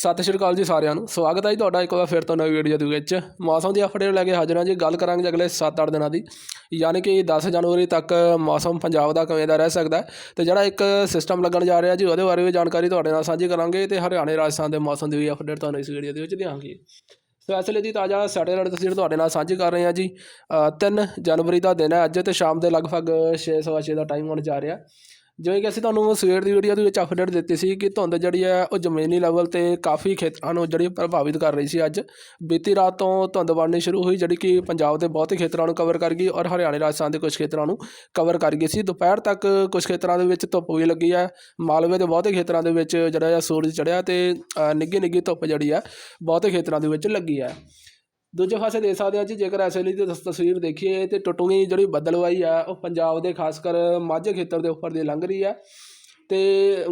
ਸਤਿ ਸ਼੍ਰੀ ਅਕਾਲ ਜੀ ਸਾਰਿਆਂ ਨੂੰ। ਸਵਾਗਤ ਹੈ ਜੀ ਤੁਹਾਡਾ ਇੱਕ ਵਾਰ ਫਿਰ ਤੋਂ ਨਵੀਂ ਵੀਡੀਓ ਦੇ ਵਿੱਚ। ਮੌਸਮ ਦੀ ਅਪਡੇਟ ਲੈ ਕੇ ਹਾਜ਼ਰ ਹਾਂ ਜੀ। ਗੱਲ ਕਰਾਂਗੇ ਜੀ ਅਗਲੇ 7-8 ਦਿਨਾਂ ਦੀ। ਯਾਨੀ ਕਿ 10 ਜਨਵਰੀ ਤੱਕ ਮੌਸਮ ਪੰਜਾਬ ਦਾ ਕਿਵੇਂ ਦਾ ਰਹਿ ਸਕਦਾ ਹੈ ਤੇ ਜਿਹੜਾ ਇੱਕ ਸਿਸਟਮ ਲੱਗਣ ਜਾ ਰਿਹਾ ਜੀ, ਉਹਦੇ ਬਾਰੇ ਵੀ ਜਾਣਕਾਰੀ ਤੁਹਾਡੇ ਨਾਲ ਸਾਂਝੀ ਕਰਾਂਗੇ ਤੇ ਹਰਿਆਣੇ, ਰਾਜਸਥਾਨ ਦੇ ਮੌਸਮ ਦੀ ਵੀ ਅਪਡੇਟ ਤੁਹਾਨੂੰ ਇਸ ਵੀਡੀਓ ਦੇ ਵਿੱਚ ਦਿਆਂਗੇ। ਸੋ ਇਸ ਲਈ ਦੀ ਤਾਜ਼ਾ ਸੈਟੇਲਾਈਟ ਤਸਵੀਰ ਤੁਹਾਡੇ ਨਾਲ ਸਾਂਝੀ ਕਰ ਰਹੇ ਹਾਂ ਜੀ। 3 ਜਨਵਰੀ ਦਾ ਦਿਨ ਹੈ। ਅੱਜ ਤੇ ਸ਼ਾਮ ਦੇ ਲਗਭਗ 6:30 ਦਾ ਟਾਈਮ ਹੋਣ ਜਾ ਰਿਹਾ। ਜਿਵੇਂ ਕਿ ਅਸੀਂ ਤੁਹਾਨੂੰ ਸਵੇਰ ਦੀ ਵੀਡੀਓ ਦੇ ਵਿੱਚ ਅਪਡੇਟ ਦਿੱਤੀ ਸੀ ਕਿ ਧੁੰਦ ਜਿਹੜੀ ਹੈ ਉਹ ਜ਼ਮੀਨੀ ਲੈਵਲ ਤੇ ਕਾਫੀ ਖੇਤਰਾਂ ਨੂੰ ਜਿਹੜੀ ਪ੍ਰਭਾਵਿਤ ਕਰ ਰਹੀ ਸੀ ਅੱਜ। ਬੀਤੀ ਰਾਤ ਤੋਂ ਧੁੰਦ ਵੜਨੀ ਸ਼ੁਰੂ ਹੋਈ ਜਿਹੜੀ ਕਿ ਪੰਜਾਬ ਦੇ ਬਹੁਤੇ ਖੇਤਰਾਂ ਨੂੰ ਕਵਰ ਕਰ ਗਈ ਔਰ ਹਰਿਆਣੇ ਰਾਜਸਥਾਨ ਦੇ ਕੁਝ ਖੇਤਰਾਂ ਨੂੰ ਕਵਰ ਕਰ ਗਈ ਸੀ। ਦੁਪਹਿਰ ਤੱਕ ਕੁਝ ਖੇਤਰਾਂ ਦੇ ਵਿੱਚ ਧੁੱਪ ਵੀ ਲੱਗੀ ਹੈ। ਮਾਲਵੇ ਦੇ ਬਹੁਤੇ ਖੇਤਰਾਂ ਦੇ ਵਿੱਚ ਜਿਹੜਾ ਹੈ ਸੂਰਜ ਚੜ੍ਹਿਆ ਤੇ ਅ, ਨਿੱਘੀ ਨਿੱਘੀ ਧੁੱਪ ਜਿਹੜੀ ਹੈ ਬਹੁਤੇ ਖੇਤਰਾਂ ਦੇ ਵਿੱਚ ਲੱਗੀ ਹੈ। ਦੂਜੇ ਪਾਸੇ ਦੇ ਸਕਦੇ ਹਾਂ ਜੀ, ਜੇਕਰ ਐਸੇ ਦੀ ਤਸ- ਤਸਵੀਰ ਦੇਖੀਏ ਤੇ ਟੁੱਟਵੀਂ ਜਿਹੜੀ ਬੱਦਲਵਾਈ ਆ, ਉਹ ਪੰਜਾਬ ਦੇ ਖਾਸ ਕਰ ਮਾਝੇ ਖੇਤਰ ਦੇ ਉੱਪਰ ਦੀ ਲੰਘ ਰਹੀ ਆ। ਅਤੇ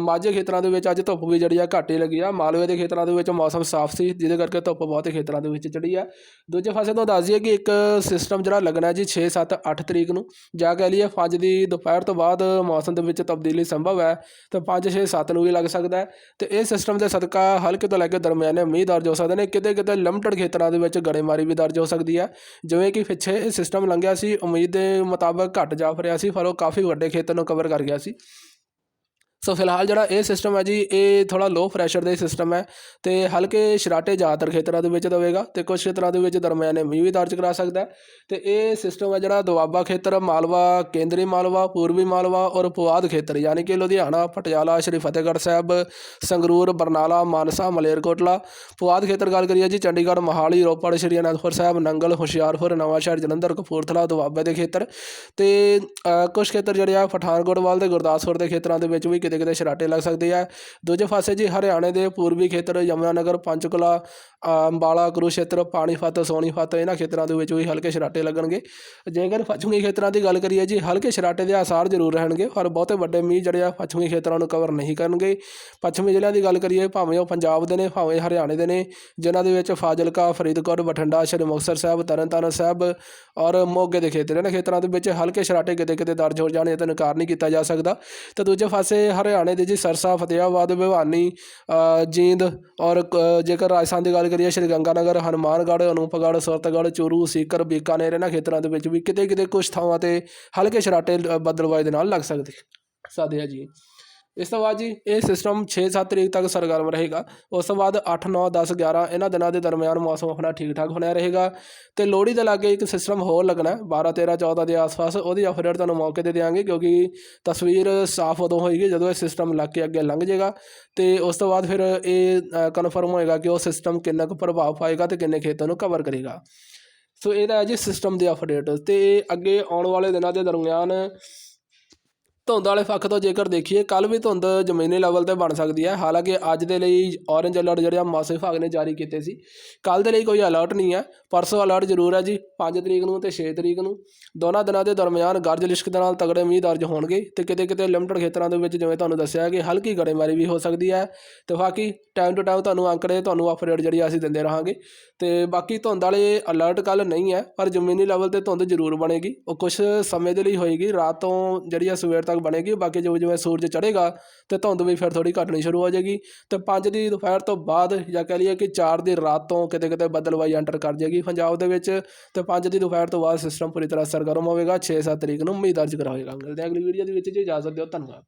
ਮਾਝੇ ਖੇਤਰਾਂ ਦੇ ਵਿੱਚ ਅੱਜ ਧੁੱਪ ਵੀ ਜਿਹੜੀ ਆ ਘੱਟ ਹੀ ਲੱਗੀ ਆ। ਮਾਲਵੇ ਦੇ ਖੇਤਰਾਂ ਦੇ ਵਿੱਚ ਮੌਸਮ ਸਾਫ਼ ਸੀ, ਜਿਹਦੇ ਕਰਕੇ ਧੁੱਪ ਬਹੁਤੇ ਖੇਤਰਾਂ ਦੇ ਵਿੱਚ ਚੜੀ ਆ। ਦੂਜੇ ਪਾਸੇ ਤੋਂ ਦੱਸ ਦਈਏ ਕਿ ਇੱਕ ਸਿਸਟਮ ਜਿਹੜਾ ਲੱਗਣਾ ਜੀ 6 7 8 ਤਰੀਕ ਨੂੰ, ਜਾਂ ਕਹਿ ਲਈਏ 5 ਦੀ ਦੁਪਹਿਰ ਤੋਂ ਬਾਅਦ ਮੌਸਮ ਦੇ ਵਿੱਚ ਤਬਦੀਲੀ ਸੰਭਵ ਹੈ, ਤਾਂ 5 6 7 ਨੂੰ ਵੀ ਲੱਗ ਸਕਦਾ ਹੈ। ਤੇ ਇਹ ਸਿਸਟਮ ਦੇ ਸਦਕਾ ਹਲਕੇ ਤੋਂ ਲੈ ਕੇ ਦਰਮਿਆਨੇ ਮੀਂਹ ਦਰਜ ਹੋ ਸਕਦੇ ਨੇ। ਕਿਤੇ ਕਿਤੇ ਲਿਮਟਡ ਖੇਤਰਾਂ ਦੇ ਵਿੱਚ ਗੜੇਮਾਰੀ ਵੀ ਦਰਜ ਹੋ ਸਕਦੀ ਹੈ। ਜਿਵੇਂ ਕਿ ਪਿੱਛੇ ਇਹ ਸਿਸਟਮ ਲੰਘਿਆ ਸੀ, ਉਮੀਦ ਦੇ ਮੁਤਾਬਕ ਘੱਟ ਜਾਪ ਰਿਹਾ ਸੀ, ਪਰ ਉਹ ਕਾਫੀ ਵੱਡੇ ਖੇਤਰ ਨੂੰ ਕਵਰ ਕਰ ਗਿਆ ਸੀ। ਸੋ ਫਿਲਹਾਲ ਜਿਹੜਾ ਇਹ ਸਿਸਟਮ ਹੈ ਜੀ ਇਹ ਥੋੜਾ ਲੋ ਪ੍ਰੈਸ਼ਰ ਦੇ ਸਿਸਟਮ ਹੈ ਤੇ ਹਲਕੇ ਸ਼ਰਾਟੇ ਜ਼ਿਆਦਾਤਰ ਖੇਤਰਾਂ ਦੇ ਵਿੱਚ ਦਵੇਗਾ ਤੇ ਕੁਝ ਖੇਤਰਾਂ ਦੇ ਵਿੱਚ ਦਰਮਿਆਨੇ ਮੀਂਹ ਵੀ ਦਰਜ ਕਰਾ ਸਕਦਾ ਹੈ ਤੇ ਇਹ ਸਿਸਟਮ ਹੈ ਜਿਹੜਾ ਦੁਆਬਾ ਖੇਤਰ ਮਾਲਵਾ ਕੇਂਦਰੀ ਮਾਲਵਾ ਪੂਰਬੀ ਮਾਲਵਾ ਔਰ ਪੁਆਧ ਖੇਤਰ ਯਾਨੀ ਕਿ ਲੁਧਿਆਣਾ ਪਟਿਆਲਾ ਸ਼੍ਰੀ ਫਤਿਹਗੜ੍ਹ ਸਾਹਿਬ ਸੰਗਰੂਰ ਬਰਨਾਲਾ ਮਾਨਸਾ ਮਲੇਰਕੋਟਲਾ। ਪੁਆਧ ਖੇਤਰ ਗੱਲ ਕਰੀਏ ਜੀ ਚੰਡੀਗੜ੍ਹ ਮੋਹਾਲੀ ਰੋਪੜ ਸ਼੍ਰੀ ਅਨੰਦਪੁਰ ਸਾਹਿਬ ਨੰਗਲ ਹੁਸ਼ਿਆਰਪੁਰ ਨਵਾਂਸ਼ਹਿਰ ਜਲੰਧਰ ਕਪੂਰਥਲਾ ਦੁਆਬੇ ਦੇ ਖੇਤਰ ਤੇ ਅ, ਕੁਝ ਖੇਤਰ ਜਿਹੜੇ ਆ ਪਠਾਨਕੋਟ ਵੱਲ ਤੇ ਗੁਰਦਾਸਪੁਰ ਦੇ ਖੇਤਰਾਂ ਦੇ ਵਿੱਚ ਵੀ ਕਿਤੇ ਕਿਤੇ ਸ਼ਰਾਟੇ ਲੱਗ ਸਕਦੇ ਆ। ਦੂਜੇ ਪਾਸੇ ਜੀ ਹਰਿਆਣੇ ਦੇ ਪੂਰਬੀ ਖੇਤਰ ਯਮੁਨਾਨਗਰ ਪੰਚਕੁਲਾ ਅ, ਅੰਬਾਲਾ ਕੁਰੂਸ਼ੇਤਰ ਪਾਣੀਪਤ ਸੋਨੀਪਤ ਇਹਨਾਂ ਖੇਤਰਾਂ ਦੇ ਵਿੱਚ ਵੀ ਹਲਕੇ ਸ਼ਰਾਟੇ ਲੱਗਣਗੇ। ਜੇਕਰ ਪੱਛਮੀ ਖੇਤਰਾਂ ਦੀ ਗੱਲ ਕਰੀਏ ਜੀ ਹਲਕੇ ਸ਼ਰਾਟੇ ਦੇ ਆਸਾਰ ਜ਼ਰੂਰ ਰਹਿਣਗੇ ਪਰ ਬਹੁਤੇ ਵੱਡੇ ਮੀਂਹ ਜਿਹੜੇ ਆ ਪੱਛਮੀ ਖੇਤਰਾਂ ਨੂੰ ਕਵਰ ਨਹੀਂ ਕਰਨਗੇ। ਪੱਛਮੀ ਜ਼ਿਲ੍ਹਿਆਂ ਦੀ ਗੱਲ ਕਰੀਏ ਭਾਵੇਂ ਉਹ ਪੰਜਾਬ ਦੇ ਨੇ ਭਾਵੇਂ ਹਰਿਆਣੇ ਦੇ ਨੇ ਜਿਨ੍ਹਾਂ ਦੇ ਵਿੱਚ ਫਾਜ਼ਿਲਕਾ ਫਰੀਦਕੋਟ ਬਠਿੰਡਾ ਸ਼੍ਰੀ ਮੁਕਤਸਰ ਸਾਹਿਬ ਤਰਨਤਾਰਨ ਸਾਹਿਬ ਔਰ ਮੋਗੇ ਦੇ ਖੇਤਰ। ਇਹਨਾਂ ਖੇਤਰਾਂ ਦੇ ਵਿੱਚ ਹਲਕੇ ਸ਼ਰਾਟੇ ਕਿਤੇ ਕਿਤੇ ਦਰਜ ਹੋ ਜਾਣੇ ਤਾਂ ਇਨਕਾਰ ਨਹੀਂ ਕੀਤਾ ਜਾ ਸਕਦਾ। ਤੇ ਦੂਜੇ ਪਾਸੇ ਹਰਿਆਣੇ ਦੇ ਜੀ ਸਰਸਾ ਫਤਿਆਬਾਦ ਭਿਵਾਨੀ ਜੀਂਦ ਔਰ ਜੇਕਰ ਰਾਜਸਥਾਨ ਦੀ ਗੱਲ ਕਰੀਏ ਸ਼੍ਰੀ ਗੰਗਾਨਗਰ ਹਨੂਮਾਨਗੜ੍ਹ ਅਨੂਪਗੜ੍ਹ ਸੁਰਤਗੜ੍ਹ ਚੂਰੂ ਸੀਕਰ ਬੀਕਾਨੇਰ ਇਹਨਾਂ ਖੇਤਰਾਂ ਦੇ ਵਿੱਚ ਵੀ ਕਿਤੇ ਕਿਤੇ ਕੁਝ ਥਾਵਾਂ ਤੇ ਹਲਕੇ ਸ਼ਰਾਟੇ ਅ, ਬੱਦਲਵਾਈ ਦੇ ਨਾਲ ਲੱਗ ਸਕਦੇ। ਸਕਦੇ ਆ ਜੀ। ਇਸ ਤੋਂ ਬਾਅਦ ਜੀ, ਇਹ ਸਿਸਟਮ 6-7 ਤਰੀਕ ਤੱਕ ਸਰਗਰਮ ਰਹੇਗਾ। ਉਸ ਤੋਂ ਬਾਅਦ 8 9 10 11 ਇਹਨਾਂ ਦਿਨਾਂ ਦੇ ਦਰਮਿਆਨ ਮੌਸਮ ਆਪਣਾ ਠੀਕ ਠਾਕ ਬਣਿਆ ਰਹੇਗਾ। ਤੇ ਲੋਹੜੀ ਦੇ ਲਾਗੇ ਇੱਕ ਸਿਸਟਮ ਹੋਰ ਲੱਗਣਾ ਹੈ 12 13 14 ਦੇ ਆਸ-ਪਾਸ, ਉਹਦੀ ਅਪਡੇਟ ਤੁਹਾਨੂੰ ਮੌਕੇ ਤੇ ਦੇਵਾਂਗੇ ਕਿਉਂਕਿ ਤਸਵੀਰ ਸਾਫ਼ ਉਦੋਂ ਹੋਏਗੀ ਜਦੋਂ ਇਹ ਸਿਸਟਮ ਲੱਗ ਕੇ ਅੱਗੇ ਲੰਘ ਜਾਏਗਾ। ਤੇ ਉਸ ਤੋਂ ਬਾਅਦ ਫਿਰ ਇਹ ਕਨਫਰਮ ਹੋਏਗਾ ਕਿ ਉਹ ਸਿਸਟਮ ਕਿੰਨਾ ਕੁ ਪ੍ਰਭਾਵ ਪਾਏਗਾ ਤੇ ਕਿੰਨੇ ਖੇਤਾਂ ਨੂੰ ਕਵਰ ਕਰੇਗਾ। ਸੋ ਇਹਦਾ ਹੈ ਜੀ ਸਿਸਟਮ ਦੇ ਅਪਡੇਟ ਤੇ ਅੱਗੇ ਆਉਣ ਵਾਲੇ ਦਿਨਾਂ ਦੇ ਦਰਮਿਆਨ ਧੁੰਦ ਵਾਲੇ ਪੱਖ ਤੋਂ ਜੇਕਰ ਦੇਖੀਏ ਕੱਲ ਵੀ ਧੁੰਦ ਜ਼ਮੀਨੀ ਲੈਵਲ ਤੇ ਬਣ ਸਕਦੀ ਹੈ। ਹਾਲਾਂਕਿ ਅੱਜ ਦੇ ਲਈ ਔਰੇਂਜ ਅਲਰਟ ਜਿਹੜਾ ਮੌਸਮ ਵਿਭਾਗ ਨੇ ਜਾਰੀ ਕੀਤੇ ਸੀ। ਕੱਲ ਦੇ ਲਈ ਕੋਈ ਅਲਰਟ ਨਹੀਂ ਹੈ। ਪਰਸੋਂ ਅਲਰਟ ਜ਼ਰੂਰ ਹੈ ਜੀ 5 ਤਰੀਕ ਨੂੰ ਤੇ 6 ਤਰੀਕ ਨੂੰ। ਦੋਨਾਂ ਦਿਨਾਂ ਦੇ ਦਰਮਿਆਨ ਗਰਜ ਲਿਸ਼ਕ ਦੇ ਨਾਲ ਤਗੜੇ ਮੀਂਹ ਦਰਜ ਹੋਣਗੇ ਤੇ ਕਿਤੇ ਕਿਤੇ ਲਿਮਟਡ ਖੇਤਰਾਂ ਦੇ ਵਿੱਚ ਜਿਵੇਂ ਤੁਹਾਨੂੰ ਦੱਸਿਆ ਕਿ ਹਲਕੀ ਗੜੇਮਾਰੀ ਵੀ ਹੋ ਸਕਦੀ ਹੈ। ਤੇ ਬਾਕੀ ਟਾਈਮ ਟੂ ਟਾਈਮ ਤੁਹਾਨੂੰ ਅੰਕੜੇ, ਤੁਹਾਨੂੰ ਅਪਡੇਟ ਜਿਹੜੀ ਅਸੀਂ ਦਿੰਦੇ ਰਹਾਂਗੇ। ਤੇ ਬਾਕੀ ਧੁੰਦ ਵਾਲੇ ਅਲਰਟ ਕੱਲ ਨਹੀਂ ਹੈ, ਪਰ ਜ਼ਮੀਨੀ ਲੈਵਲ ਤੇ ਧੁੰਦ ਜ਼ਰੂਰ ਬਣੇਗੀ। ਉਹ ਕੁਝ ਸਮੇਂ ਦੇ ਲਈ ਹੋਏਗੀ। ਰਾਤ ਤੋਂ ਜਿਹੜੀ ਆ ਸਵੇਰ ਤੱਕ ਬਣੇਗੀ, ਬਾਕੀ ਜਿਵੇਂ ਜਿਵੇਂ ਸੂਰਜ ਚੜ੍ਹੇਗਾ ਤੇ ਧੁੰਦ ਵੀ ਫਿਰ ਥੋੜੀ ਘਟਣੀ ਸ਼ੁਰੂ ਹੋ ਜਾਏਗੀ। ਤੇ 5 ਦੀ ਦੁਪਹਿਰ ਤੋਂ ਬਾਅਦ ਜਾਂ ਕਹਿ ਲਈਏ ਕਿ 4 ਦੀ ਰਾਤ ਤੋਂ ਕਿਤੇ ਕਿਤੇ ਬਦਲਵਾਈ ਐਂਟਰ ਕਰ ਜਾਏਗੀ ਪੰਜਾਬ ਦੇ ਵਿੱਚ। ਤੇ 5 ਦੀ ਦੁਪਹਿਰ ਤੋਂ ਬਾਅਦ ਸਿਸਟਮ ਪੂਰੀ ਤਰ੍ਹਾਂ ਸਰਗਰਮ ਹੋਵੇਗਾ 6-7 ਤਰੀਕ ਨੂੰ ਮੀਂਹ ਦਰਜ ਕਰਾਏਗਾ ਅਗਲੀ ਵੀਡੀਓ ਦੇ ਵਿੱਚ ਜੀ। ਇਜਾਜ਼ਤ ਦਿਓ, ਧੰਨਵਾਦ।